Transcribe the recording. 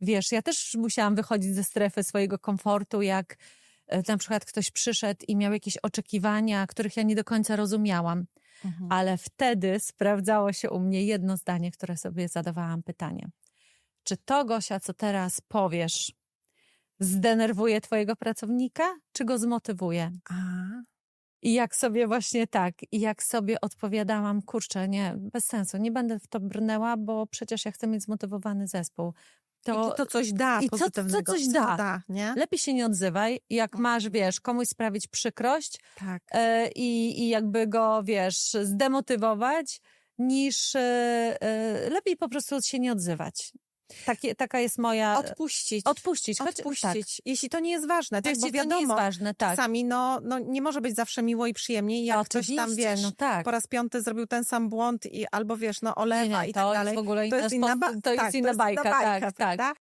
wiesz, ja też musiałam wychodzić ze strefy swojego komfortu, jak e, na przykład ktoś przyszedł i miał jakieś oczekiwania, których ja nie do końca rozumiałam. Mhm. Ale wtedy sprawdzało się u mnie jedno zdanie, które sobie zadawałam pytanie. Czy to, Gosia, co teraz powiesz, zdenerwuje twojego pracownika, czy go zmotywuje? A, I jak sobie właśnie tak, i jak sobie odpowiadałam, kurczę, nie, bez sensu, nie będę w to brnęła, bo przecież ja chcę mieć zmotywowany zespół. To, To, to coś da i co- co coś co da. da nie? lepiej się nie odzywaj, jak masz, wiesz, komuś sprawić przykrość Tak. e, i, i jakby go, wiesz, zdemotywować, niż e, e, lepiej po prostu się nie odzywać. Takie, taka jest moja... Odpuścić. odpuścić. choć- Odpuścić. Jeśli to nie jest ważne, tak? Jeśli Bo to wiadomo, nie jest ważne, tak. czasami no, no, nie może być zawsze miło i przyjemnie. Jak ktoś tam, Oczywiście, wiesz, no tak. po raz piąty zrobił ten sam błąd i albo, wiesz, no olewa Nie, nie, i to tak jest dalej. w ogóle to jest inna, sposób- ba- to jest tak, inna bajka, tak, tak.